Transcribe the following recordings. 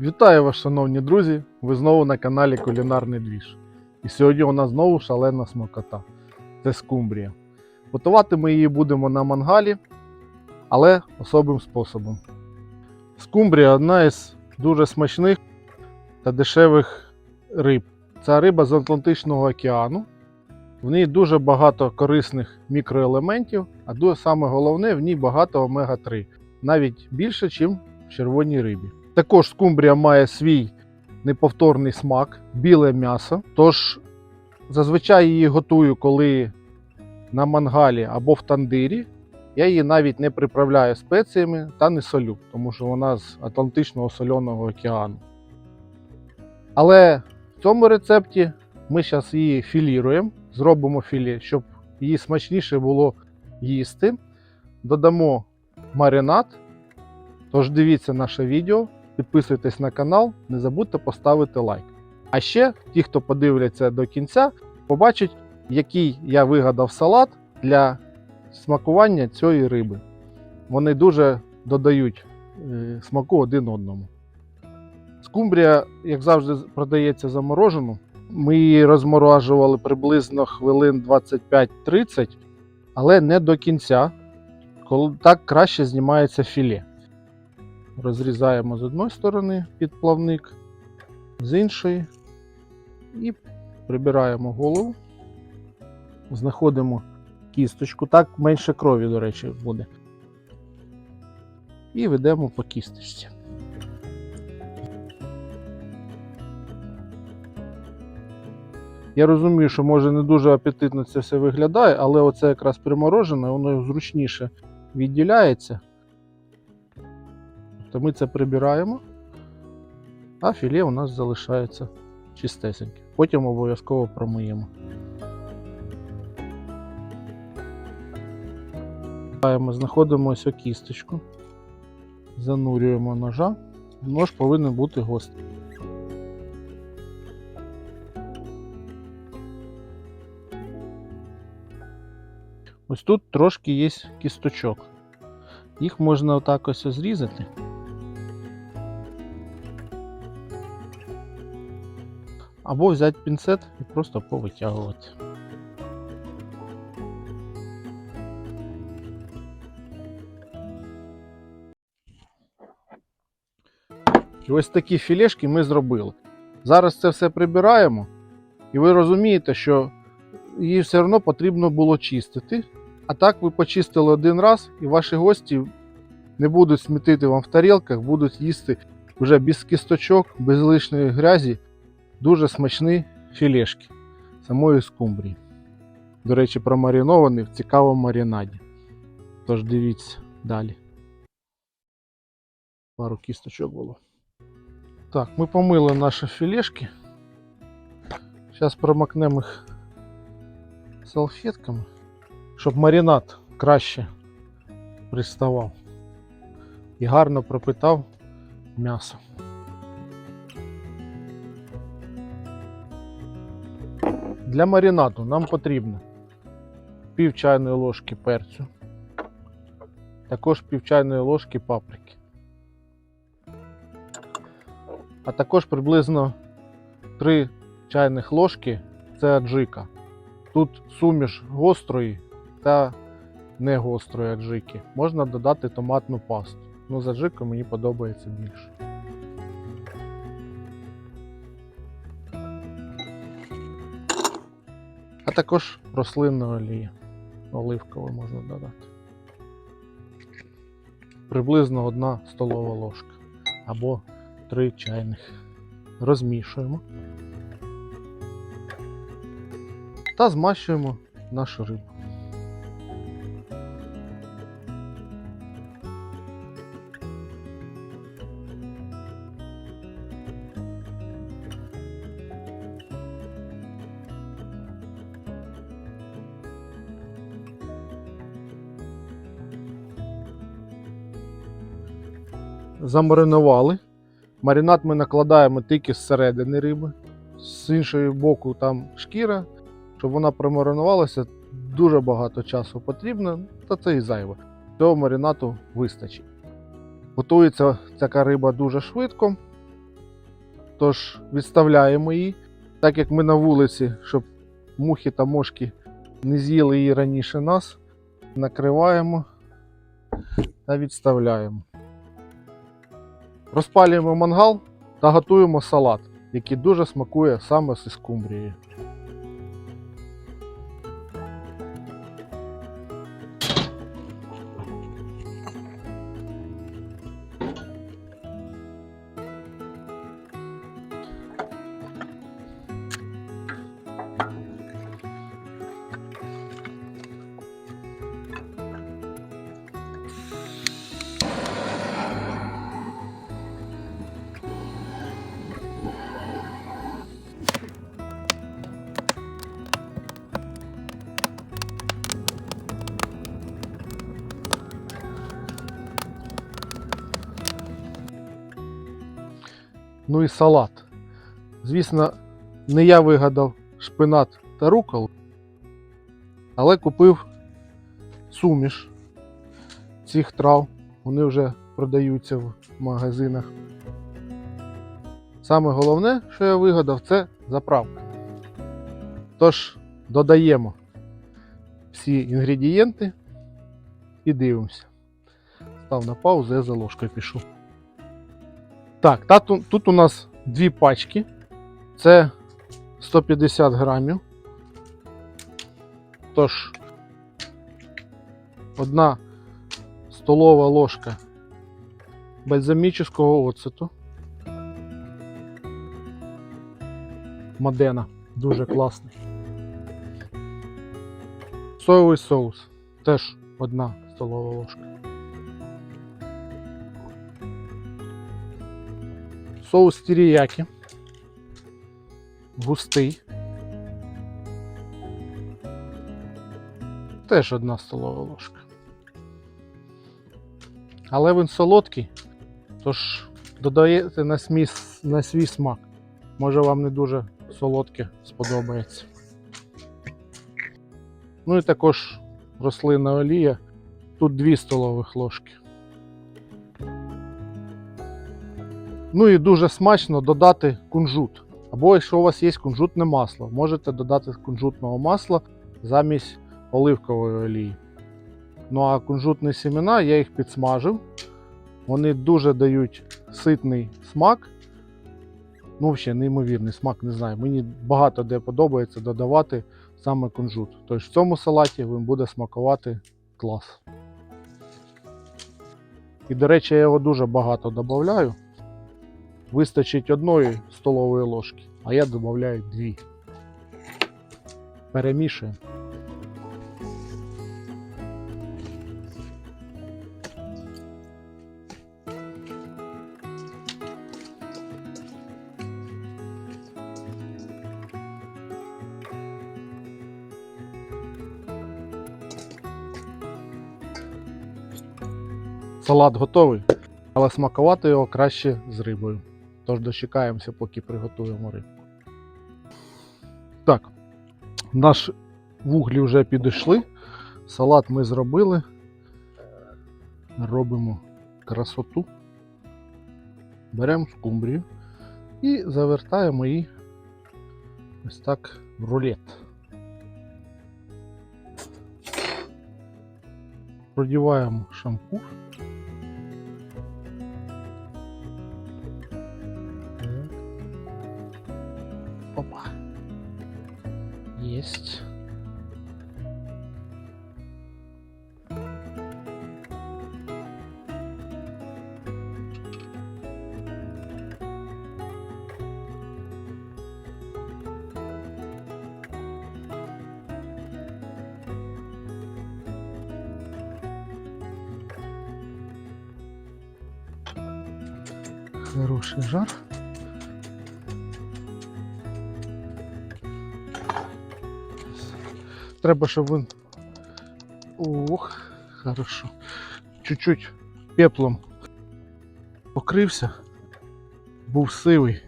Вітаю вас, шановні друзі! Ви знову на каналі Кулінарний Двіж. І сьогодні у нас знову шалена смакота. Це скумбрія. Готувати ми її будемо на мангалі, але особим способом. Скумбрія одна із дуже смачних та дешевих риб. Це риба з Атлантичного океану. В ній дуже багато корисних мікроелементів, а саме головне, в ній багато омега-3, навіть більше, ніж в червоній рибі. Також скумбрія має свій неповторний смак, біле м'ясо. Тож зазвичай її готую, коли на мангалі або в тандирі. Я її навіть не приправляю спеціями та не солю, тому що вона з Атлантичного соляного океану. Але в цьому рецепті ми зараз її філіруємо, зробимо філе, щоб її смачніше було їсти. Додамо маринад. Тож дивіться наше відео, підписуйтесь на канал, не забудьте поставити лайк. А ще ті, хто подивляться до кінця, побачать, який я вигадав салат для смакування цієї риби. Вони дуже додають е, смаку один одному. Скумбрія, як завжди, продається заморожену. Ми її розморожували приблизно хвилин 25-30, але не до кінця. Коли так краще знімається філе. Розрізаємо з одної сторони під плавник, з іншої і прибираємо голову, знаходимо кісточку, так менше крові, до речі, буде. І ведемо по кісточці. Я розумію, що може не дуже апетитно це все виглядає, але оце якраз приморожене, воно зручніше відділяється. То ми це прибираємо, а філе у нас залишається чистесеньке. Потім обов'язково промиємо. Знаходимо ось кісточку, занурюємо ножа. Нож повинен бути гострий. Ось тут трошки є кісточок. Їх можна отак ось зрізати. Або взяти пінцет і просто повитягувати. І ось такі філешки ми зробили. Зараз це все прибираємо, і ви розумієте, що її все одно потрібно було чистити. А так ви почистили один раз, і ваші гості не будуть смітити вам в тарілках, будуть їсти вже без кісточок, без лишньої грязі. Дуже смачні філешки самої скумбрії. До речі, промариновані в цікавому маринаді. Тож дивіться далі. Пару кісточок було. Так, ми помили наші філешки. Зараз промокнемо їх салфетками, щоб маринад краще приставав і гарно пропитав м'ясо. Для маринаду нам потрібно пів чайної ложки перцю, також пів чайної ложки паприки, а також приблизно 3 чайних ложки це аджика. Тут суміш гострої та не гострої аджики. Можна додати томатну пасту. Ну, з аджикою мені подобається більше. Також рослинна олія. Оливкову можна додати. Приблизно 1 столова ложка або 3 чайних. Розмішуємо. Та змащуємо нашу рибу. Замаринували. Маринад ми накладаємо тільки з середини риби, з іншої боку там шкіра, щоб вона промаринувалася, дуже багато часу потрібно, та це і зайве. Цього маринату вистачить. Готується така риба дуже швидко. Тож відставляємо її, так як ми на вулиці, щоб мухи та мошки не з'їли її раніше нас, накриваємо та відставляємо. Розпалюємо мангал та готуємо салат, який дуже смакує саме з скумбрією. Ну і салат. Звісно, не я вигадав шпинат та руколу, але купив суміш цих трав. Вони вже продаються в магазинах. Саме головне, що я вигадав, це заправка. Тож додаємо всі інгредієнти і дивимося. Став на паузу, я за ложкою пішов. Так, та ту- тут у нас дві пачки. Це 150 грамів. Тож, одна столова ложка бальзамічного оцету. Модена. Дуже класний. Соєвий соус. Теж одна столова ложка. Соус тіріякі. Густий. Теж одна столова ложка. Але він солодкий, тож додаєте на, смій, на свій смак. Може вам не дуже солодке сподобається. Ну і також рослинна олія. Тут 2 столових ложки. Ну і дуже смачно додати кунжут. Або якщо у вас є кунжутне масло, можете додати кунжутного масла замість оливкової олії. Ну а кунжутні семена я їх підсмажив. Вони дуже дають ситний смак. Ну, взагалі, неймовірний смак, не знаю. Мені багато де подобається додавати саме кунжут. Тобто в цьому салаті він буде смакувати клас. І, до речі, я його дуже багато додаю. Вистачить одної столової ложки, а я додаю дві. Перемішуємо. Салат готовий, але смакувати його краще з рибою. Тож дочекаємося, поки приготуємо рибку. Так, наш вуглі вже підійшли. Салат ми зробили. Робимо красоту. Беремо скумбрію і завертаємо її ось так в рулет. Продіваємо шампур. Есть. Хороший жар. Треба, щоб він. Ох, хорошо. Чуть-чуть пеплом покрився, був сивий.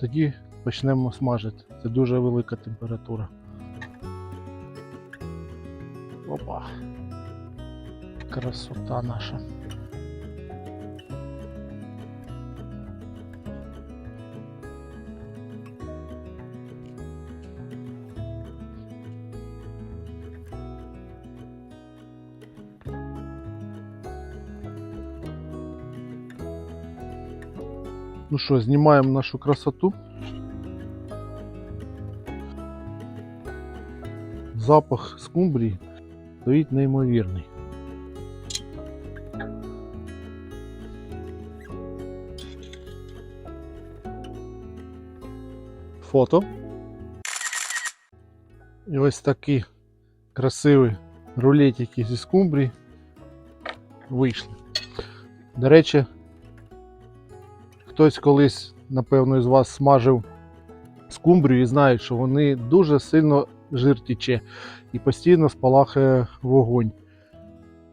Тоді почнемо смажити. Це дуже велика температура. Опа. Красота наша. Ну що, знімаємо нашу красоту. Запах скумбрії стоїть неймовірний. Фото. І ось такі красиві рулетики зі скумбрії вийшли. До речі, хтось колись, напевно, із вас смажив скумбрію і знає, що вони дуже сильно жир і постійно спалахає вогонь.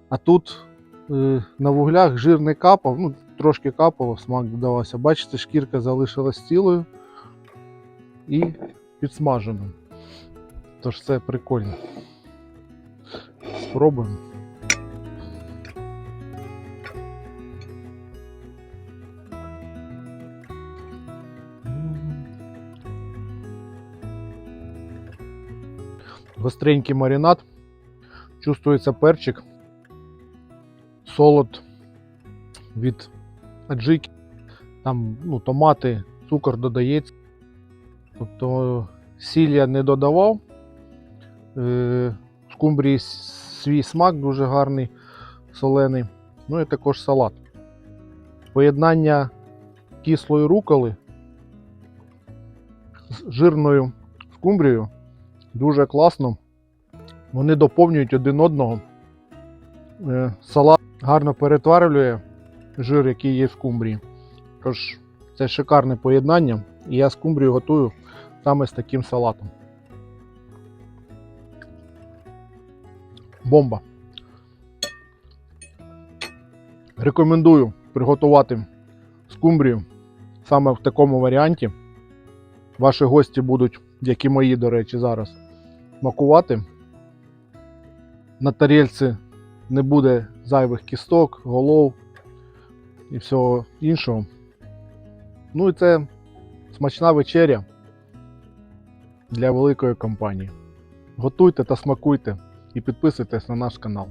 А тут е, на вуглях жир не капав, ну трошки капало, смак додавався. Бачите, шкірка залишилась цілою і підсмаженою. Тож це прикольно. Спробуємо. Гостренький маринад. Чувствується перчик, солод від аджики. Там ну, томати, цукор додається. Тобто сіль я не додавав. Е, скумбрії свій смак дуже гарний, солений. Ну і також салат. Поєднання кислої руколи з жирною скумбрією дуже класно. Вони доповнюють один одного. Е, Салат гарно перетварює жир, який є в скумбрії. Тож це шикарне поєднання. І я скумбрію готую саме з таким салатом. Бомба. Рекомендую приготувати скумбрію саме в такому варіанті. Ваші гості будуть, як і мої, до речі, зараз смакувати. На тарілці не буде зайвих кісток, голов і всього іншого. Ну і це смачна вечеря для великої компанії. Готуйте та смакуйте і підписуйтесь на наш канал.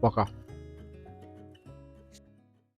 Пока!